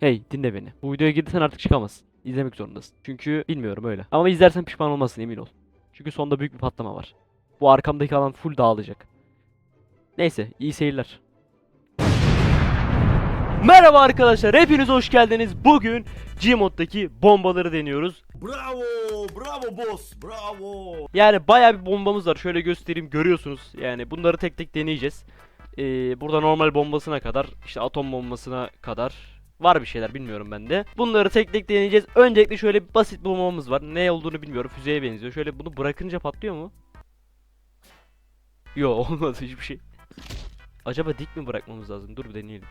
Hey dinle beni. Bu videoya girdiysen artık çıkamazsın. İzlemek zorundasın. Çünkü bilmiyorum öyle. Ama izlersen pişman olmazsın emin ol. Çünkü sonunda büyük bir patlama var. Bu arkamdaki alan full dağılacak. Neyse iyi seyirler. Merhaba arkadaşlar hepiniz hoş geldiniz. Bugün Gmod'daki bombaları deniyoruz. Bravo, bravo boss, bravo. Yani bayağı bir bombamız var. Şöyle göstereyim görüyorsunuz. Yani bunları tek tek deneyeceğiz. Ee, burada normal bombasına kadar, işte atom bombasına kadar var bir şeyler bilmiyorum ben de. Bunları tek tek deneyeceğiz. Öncelikle şöyle bir basit bir bombamız var. Ne olduğunu bilmiyorum. Füzeye benziyor. Şöyle bunu bırakınca patlıyor mu? Yo olmadı hiçbir şey. Acaba dik mi bırakmamız lazım? Dur bir deneyelim.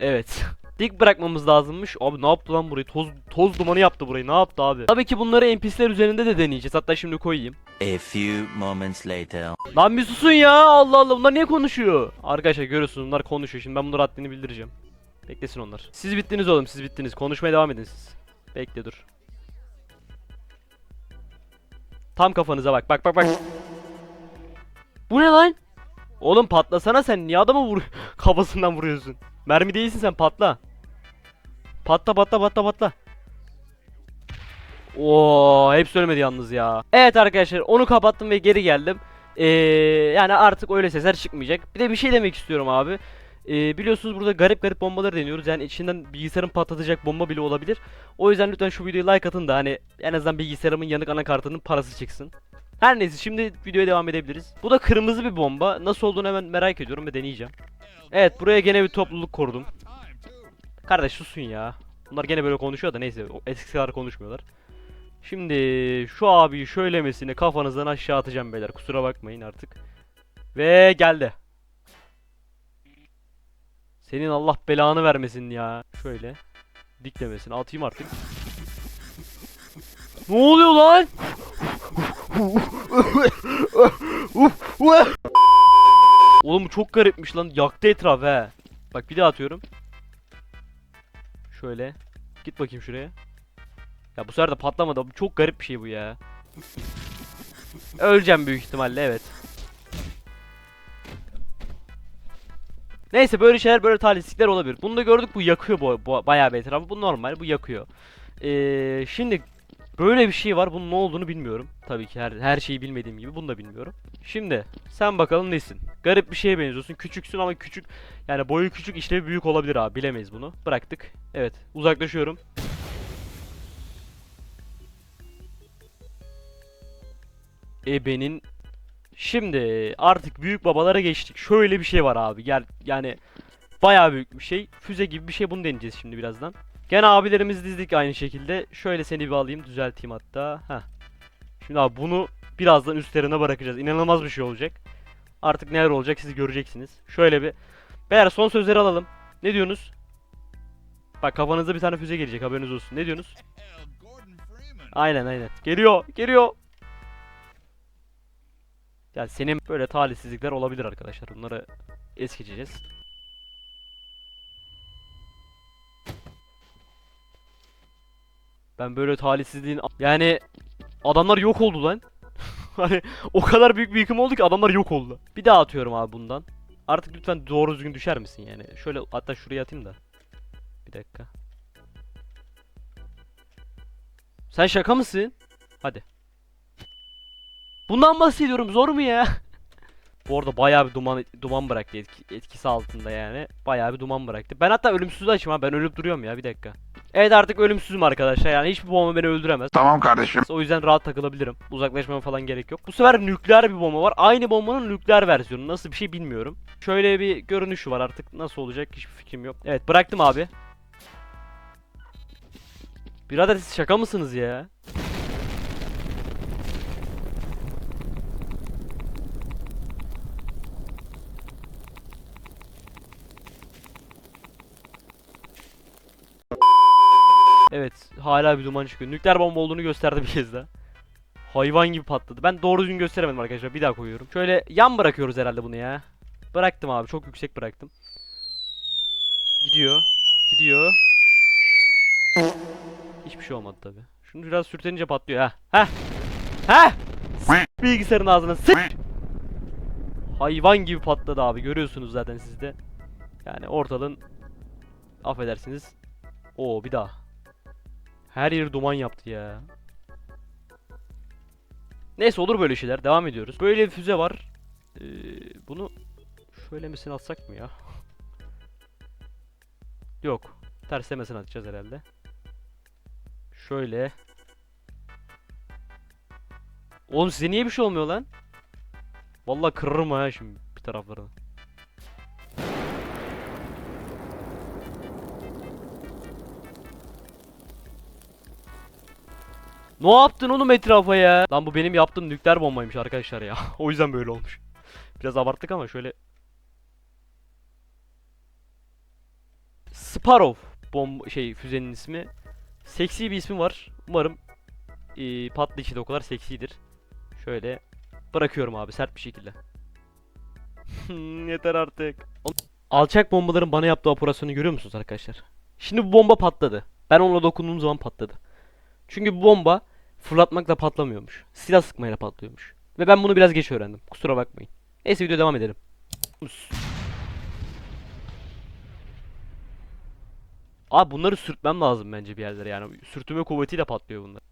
Evet. Dik bırakmamız lazımmış. Abi ne yaptı lan burayı? Toz toz dumanı yaptı burayı. Ne yaptı abi? Tabii ki bunları NPC'ler üzerinde de deneyeceğiz. Hatta şimdi koyayım. A few moments later. Lan bir susun ya. Allah Allah. Bunlar niye konuşuyor? Arkadaşlar görüyorsunuz bunlar konuşuyor. Şimdi ben bunlara haddini bildireceğim. Beklesin onlar. Siz bittiniz oğlum. Siz bittiniz. Konuşmaya devam edin siz. Bekle dur. Tam kafanıza bak. Bak bak bak. Bu ne lan? Oğlum patlasana sen. Niye adamı vur kafasından vuruyorsun? Mermi değilsin sen patla. Patla patla patla patla. Oo, hepsi ölmedi yalnız ya. Evet arkadaşlar onu kapattım ve geri geldim. Ee, yani artık öyle sesler çıkmayacak. Bir de bir şey demek istiyorum abi. Ee, biliyorsunuz burada garip garip bombaları deniyoruz. Yani içinden bilgisayarın patlatacak bomba bile olabilir. O yüzden lütfen şu videoyu like atın da hani en azından bilgisayarımın yanık anakartının parası çıksın. Her neyse şimdi videoya devam edebiliriz. Bu da kırmızı bir bomba. Nasıl olduğunu hemen merak ediyorum ve deneyeceğim. Evet buraya gene bir topluluk kurdum. Kardeş susun ya. Bunlar gene böyle konuşuyor da neyse eskisi kadar konuşmuyorlar. Şimdi şu abiyi şöylemesini kafanızdan aşağı atacağım beyler. Kusura bakmayın artık. Ve geldi. Senin Allah belanı vermesin ya. Şöyle. Diklemesini atayım artık. Ne oluyor lan? Oğlum bu çok garipmiş lan. Yaktı etraf he. Bak bir daha atıyorum. Şöyle. Git bakayım şuraya. Ya bu sefer de patlamadı. Bu Çok garip bir şey bu ya. Öleceğim büyük ihtimalle evet. Neyse böyle şeyler böyle talihsizlikler olabilir. Bunu da gördük bu yakıyor bu, bu bayağı bir etrafı. Bu normal bu yakıyor. Ee, şimdi böyle bir şey var. Bunun ne olduğunu bilmiyorum. Tabii ki her, her şeyi bilmediğim gibi bunu da bilmiyorum. Şimdi sen bakalım nesin? Garip bir şeye benziyorsun. Küçüksün ama küçük yani boyu küçük işlevi büyük olabilir abi. Bilemeyiz bunu. Bıraktık. Evet uzaklaşıyorum. Ebenin Şimdi artık büyük babalara geçtik. Şöyle bir şey var abi. Gel yani bayağı büyük bir şey. Füze gibi bir şey bunu deneyeceğiz şimdi birazdan. Gene abilerimizi dizdik aynı şekilde. Şöyle seni bir alayım düzelteyim hatta. Heh. Şimdi abi bunu birazdan üstlerine bırakacağız. İnanılmaz bir şey olacak. Artık neler olacak siz göreceksiniz. Şöyle bir. Beyler son sözleri alalım. Ne diyorsunuz? Bak kafanıza bir tane füze gelecek haberiniz olsun. Ne diyorsunuz? Aynen aynen. Geliyor geliyor. Yani senin böyle talihsizlikler olabilir arkadaşlar. Bunları es geçeceğiz. Ben böyle talihsizliğin yani adamlar yok oldu lan. hani o kadar büyük bir yıkım oldu ki adamlar yok oldu. Bir daha atıyorum abi bundan. Artık lütfen doğru düzgün düşer misin yani? Şöyle hatta şuraya atayım da. Bir dakika. Sen şaka mısın? Hadi. Bundan bahsediyorum zor mu ya? Bu arada bayağı bir duman duman bıraktı etki- etkisi altında yani. Bayağı bir duman bıraktı. Ben hatta ölümsüzü açayım ha. Ben ölüp duruyorum ya bir dakika. Evet artık ölümsüzüm arkadaşlar. Yani hiçbir bomba beni öldüremez. Tamam kardeşim. O yüzden rahat takılabilirim. Uzaklaşmama falan gerek yok. Bu sefer nükleer bir bomba var. Aynı bombanın nükleer versiyonu. Nasıl bir şey bilmiyorum. Şöyle bir görünüşü var artık. Nasıl olacak hiçbir fikrim yok. Evet bıraktım abi. Birader siz şaka mısınız ya? Evet, hala bir duman çıkıyor. Nükleer bomba olduğunu gösterdi bir kez daha. Hayvan gibi patladı. Ben doğru düzgün gösteremedim arkadaşlar. Bir daha koyuyorum. Şöyle yan bırakıyoruz herhalde bunu ya. Bıraktım abi. Çok yüksek bıraktım. Gidiyor. Gidiyor. Hiçbir şey olmadı tabi. Şunu biraz sürtenince patlıyor ha. Ha. Ha. Bilgisayarın ağzına sık. Hayvan gibi patladı abi. Görüyorsunuz zaten siz de. Yani ortalığın affedersiniz. Oo bir daha. Her yeri duman yaptı ya. Neyse olur böyle şeyler. Devam ediyoruz. Böyle bir füze var. Ee, bunu şöylemesine atsak mı ya? Yok. Terslemesine atacağız herhalde. Şöyle. Oğlum size niye bir şey olmuyor lan? Vallahi kırarım ha şimdi bir taraflarını. Ne yaptın oğlum etrafa ya? Lan bu benim yaptığım nükleer bombaymış arkadaşlar ya. o yüzden böyle olmuş. Biraz abarttık ama şöyle Sparrow bomba şey füzenin ismi. Seksi bir ismi var. Umarım eee patlayıcı da o kadar seksidir. Şöyle bırakıyorum abi sert bir şekilde. Yeter artık. Alçak bombaların bana yaptığı operasyonu görüyor musunuz arkadaşlar? Şimdi bu bomba patladı. Ben onunla dokunduğum zaman patladı. Çünkü bu bomba fırlatmakla patlamıyormuş. Silah sıkmayla patlıyormuş. Ve ben bunu biraz geç öğrendim. Kusura bakmayın. Neyse video devam edelim. Abi bunları sürtmem lazım bence bir yerlere yani. Sürtünme kuvvetiyle patlıyor bunlar.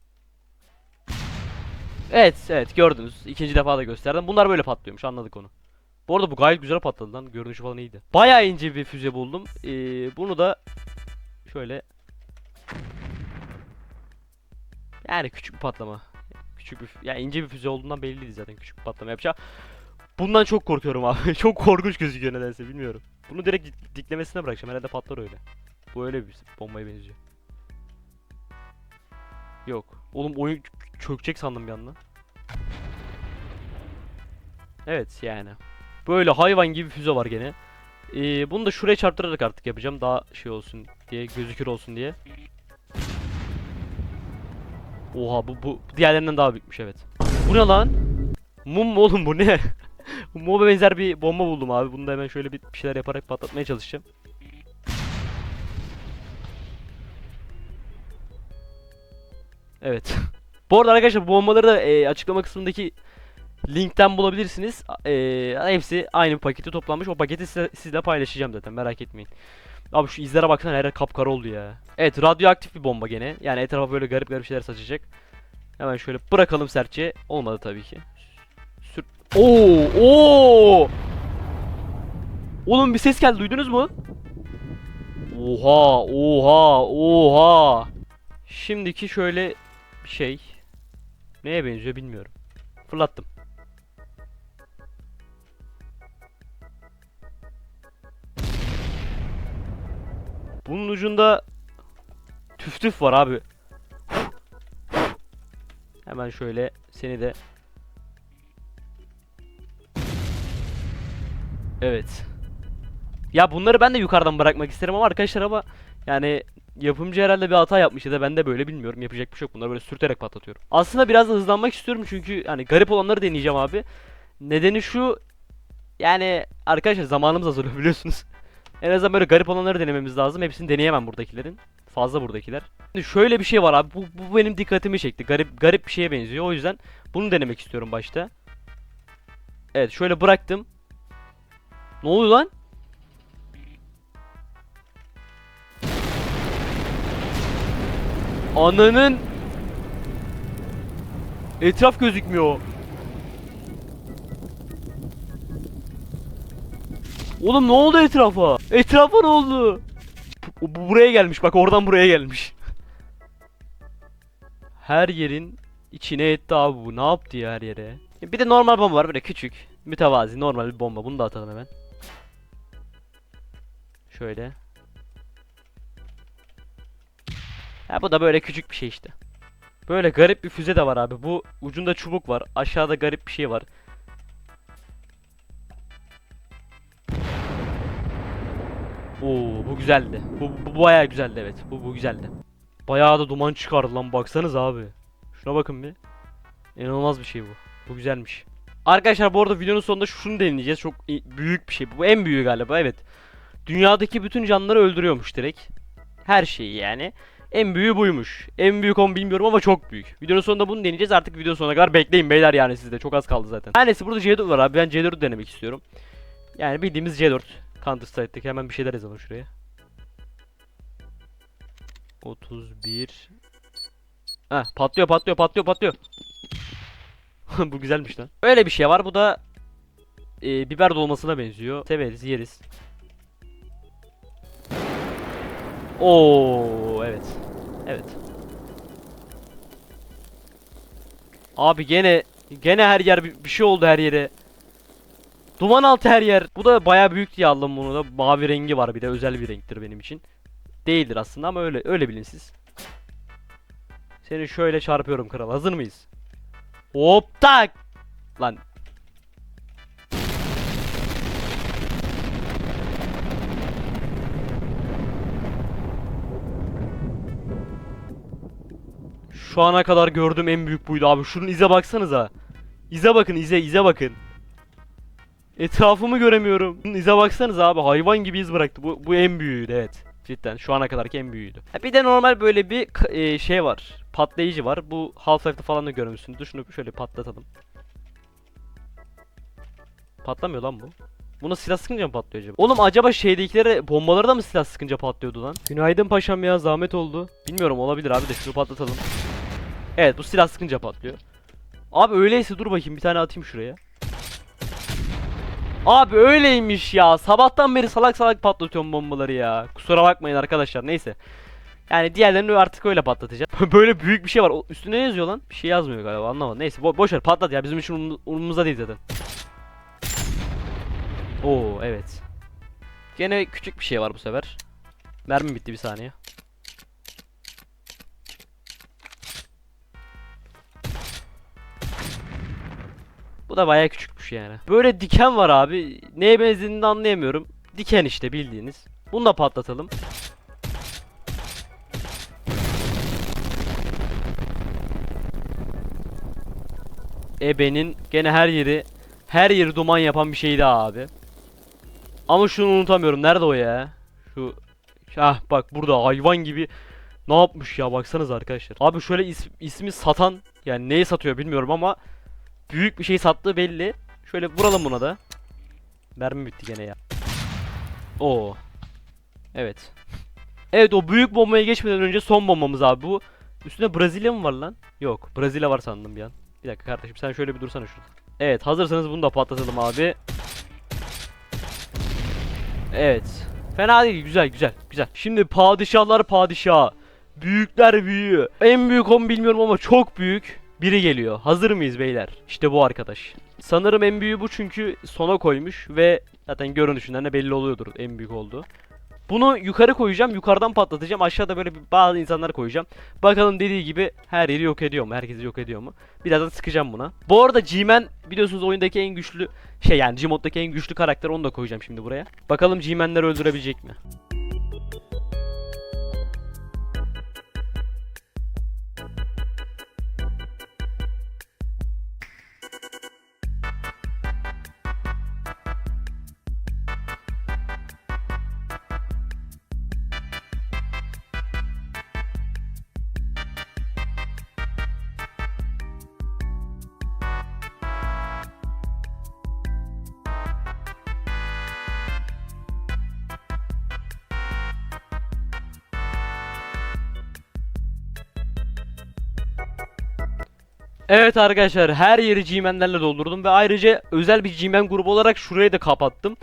Evet evet gördünüz. İkinci defa da gösterdim. Bunlar böyle patlıyormuş anladık onu. Bu arada bu gayet güzel patladı lan. Görünüşü falan iyiydi. Bayağı ince bir füze buldum. Ee, bunu da şöyle yani küçük bir patlama. Küçük bir ya ince bir füze olduğundan belliydi zaten küçük bir patlama yapacağım. Bundan çok korkuyorum abi. çok korkunç gözüküyor nedense bilmiyorum. Bunu direkt dik- diklemesine bırakacağım. Herhalde patlar öyle. Bu öyle bir bombaya benziyor. Yok. Oğlum oyun çökecek sandım bir anda. Evet yani. Böyle hayvan gibi füze var gene. Ee, bunu da şuraya çarptırarak artık yapacağım. Daha şey olsun diye, gözükür olsun diye. Oha bu, bu diğerlerinden daha büyükmüş evet. Bu ne lan? Mum mu oğlum bu ne? Mum'a benzer bir bomba buldum abi. Bunu da hemen şöyle bir şeyler yaparak patlatmaya çalışacağım. Evet. bu arada arkadaşlar bu bombaları da e, açıklama kısmındaki linkten bulabilirsiniz. E, hepsi aynı paketi toplanmış. O paketi size, sizle paylaşacağım zaten merak etmeyin. Abi şu izlere baksana her yer kapkara oldu ya. Evet radyoaktif bir bomba gene. Yani etrafa böyle garip garip şeyler saçacak. Hemen şöyle bırakalım sertçe. Olmadı tabii ki. Sür Oo! Oo! Oğlum bir ses geldi duydunuz mu? Oha! Oha! Oha! Şimdiki şöyle bir şey. Neye benziyor bilmiyorum. Fırlattım. Bunun ucunda tüf tüf var abi. Hemen şöyle seni de Evet. Ya bunları ben de yukarıdan bırakmak isterim ama arkadaşlar ama yani yapımcı herhalde bir hata yapmış ya da ben de böyle bilmiyorum. Yapacak bir şey yok. Bunları böyle sürterek patlatıyorum. Aslında biraz da hızlanmak istiyorum çünkü hani garip olanları deneyeceğim abi. Nedeni şu yani arkadaşlar zamanımız azalıyor biliyorsunuz. En azından böyle garip olanları denememiz lazım. Hepsini deneyemem buradakilerin. Fazla buradakiler. Şimdi şöyle bir şey var abi. Bu, bu benim dikkatimi çekti. Garip garip bir şeye benziyor. O yüzden bunu denemek istiyorum başta. Evet şöyle bıraktım. Ne oluyor lan? Ananın Etraf gözükmüyor. Oğlum ne oldu etrafa? Etrafa ne oldu? Bu, bu buraya gelmiş bak oradan buraya gelmiş. Her yerin içine etti abi bu. Ne yaptı ya her yere? Bir de normal bomba var böyle küçük. Mütevazi normal bir bomba. Bunu da atalım hemen. Şöyle. Ha bu da böyle küçük bir şey işte. Böyle garip bir füze de var abi. Bu ucunda çubuk var. Aşağıda garip bir şey var. Oo bu güzeldi. Bu, bu bayağı güzeldi evet. Bu, bu güzeldi. Bayağı da duman çıkardı lan baksanız abi. Şuna bakın bir. İnanılmaz bir şey bu. Bu güzelmiş. Arkadaşlar bu arada videonun sonunda şunu deneyeceğiz. Çok büyük bir şey. Bu en büyüğü galiba evet. Dünyadaki bütün canlıları öldürüyormuş direkt. Her şeyi yani. En büyüğü buymuş. En büyük onu bilmiyorum ama çok büyük. Videonun sonunda bunu deneyeceğiz. Artık video sonuna kadar bekleyin beyler yani sizde. Çok az kaldı zaten. Her neyse burada C4 var abi. Ben C4 denemek istiyorum. Yani bildiğimiz C4. Counter Strike'deki hemen bir şeyler yazalım şuraya. 31 Heh patlıyor patlıyor patlıyor patlıyor. Bu güzelmiş lan. Öyle bir şey var. Bu da e, biber dolmasına benziyor. Severiz, yeriz. Oo, evet. Evet. Abi gene gene her yer bir, bir şey oldu her yere. Duman altı her yer. Bu da bayağı büyük diye aldım bunu da. Mavi rengi var bir de özel bir renktir benim için. Değildir aslında ama öyle öyle bilin siz. Seni şöyle çarpıyorum kral. Hazır mıyız? Hop tak. Lan Şu ana kadar gördüğüm en büyük buydu abi. Şunun ize baksanıza. İze bakın ize ize bakın. Etrafımı göremiyorum. İze baksanız abi hayvan gibi iz bıraktı. Bu, bu en büyüğüydü evet. Cidden şu ana kadarki en büyüğüydü. Ha, bir de normal böyle bir e, şey var. Patlayıcı var. Bu Half-Life'da falan da görmüşsündür. Şunu şöyle patlatalım. Patlamıyor lan bu. Buna silah sıkınca mı patlıyor acaba? Oğlum acaba şeydekilere bombaları da mı silah sıkınca patlıyordu lan? Günaydın paşam ya zahmet oldu. Bilmiyorum olabilir abi de şunu patlatalım. Evet bu silah sıkınca patlıyor. Abi öyleyse dur bakayım bir tane atayım şuraya. Abi öyleymiş ya. Sabahtan beri salak salak patlatıyorum bombaları ya. Kusura bakmayın arkadaşlar neyse. Yani diğerlerini artık öyle patlatacağım. Böyle büyük bir şey var. Üstüne ne yazıyor lan? Bir şey yazmıyor galiba anlamadım. Neyse bo boş patlat ya bizim için umurumuzda değil zaten. Oo evet. Gene küçük bir şey var bu sefer. Mermi bitti bir saniye. Bu da bayağı küçükmüş yani. Böyle diken var abi. Neye benzediğini de anlayamıyorum. Diken işte bildiğiniz. Bunu da patlatalım. Ebe'nin gene her yeri her yeri duman yapan bir şeydi abi. Ama şunu unutamıyorum. Nerede o ya? Şu Ah bak burada hayvan gibi ne yapmış ya baksanız arkadaşlar. Abi şöyle is- ismi satan yani neyi satıyor bilmiyorum ama büyük bir şey sattığı belli. Şöyle vuralım buna da. Mermi bitti gene ya. Oo. Evet. Evet o büyük bombaya geçmeden önce son bombamız abi bu. Üstünde Brezilya mı var lan? Yok Brezilya var sandım bir an. Bir dakika kardeşim sen şöyle bir dursana şurada. Evet hazırsanız bunu da patlatalım abi. Evet. Fena değil güzel güzel güzel. Şimdi padişahlar padişahı. Büyükler büyüğü. En büyük onu bilmiyorum ama çok büyük. Biri geliyor. Hazır mıyız beyler? İşte bu arkadaş. Sanırım en büyüğü bu çünkü sona koymuş ve zaten görünüşünden de belli oluyordur en büyük olduğu. Bunu yukarı koyacağım, yukarıdan patlatacağım. Aşağıda böyle bazı insanlar koyacağım. Bakalım dediği gibi her yeri yok ediyor mu? Herkesi yok ediyor mu? Birazdan sıkacağım buna. Bu arada G-Man biliyorsunuz oyundaki en güçlü şey yani Gmod'daki en güçlü karakter onu da koyacağım şimdi buraya. Bakalım G-Man'ler öldürebilecek mi? Evet arkadaşlar her yeri G-Man'lerle doldurdum ve ayrıca özel bir G-Man grubu olarak şurayı da kapattım.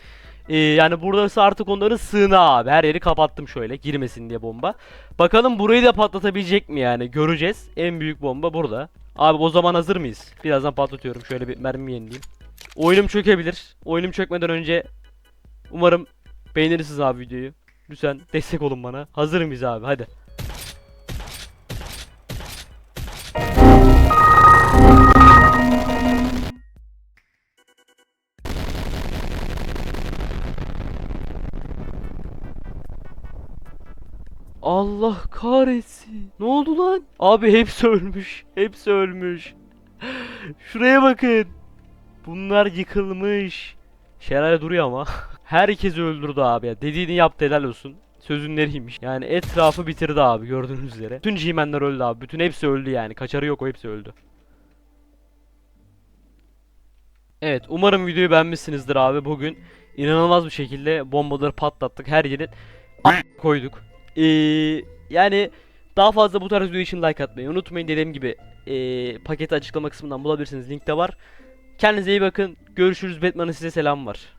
Ee, yani burası artık onların sığınağı abi. Her yeri kapattım şöyle girmesin diye bomba. Bakalım burayı da patlatabilecek mi yani göreceğiz. En büyük bomba burada. Abi o zaman hazır mıyız? Birazdan patlatıyorum. Şöyle bir mermi yenileyim. Oyunum çökebilir. Oyunum çökmeden önce umarım beğenirsiniz abi videoyu. Lütfen destek olun bana. Hazır mıyız abi? Hadi. Allah kahretsin. Ne oldu lan? Abi hepsi ölmüş. Hepsi ölmüş. Şuraya bakın. Bunlar yıkılmış. Şelale duruyor ama. Herkesi öldürdü abi ya. Dediğini yaptı helal olsun. Sözün nereymiş. Yani etrafı bitirdi abi gördüğünüz üzere. Bütün G-Man'ler öldü abi. Bütün hepsi öldü yani. Kaçarı yok o hepsi öldü. Evet umarım videoyu beğenmişsinizdir abi. Bugün inanılmaz bir şekilde bombaları patlattık. Her yerin koyduk. Ee, yani daha fazla bu tarz video için like atmayı unutmayın. Dediğim gibi ee, paketi açıklama kısmından bulabilirsiniz. Linkte var. Kendinize iyi bakın. Görüşürüz. Batman'ın size selam var.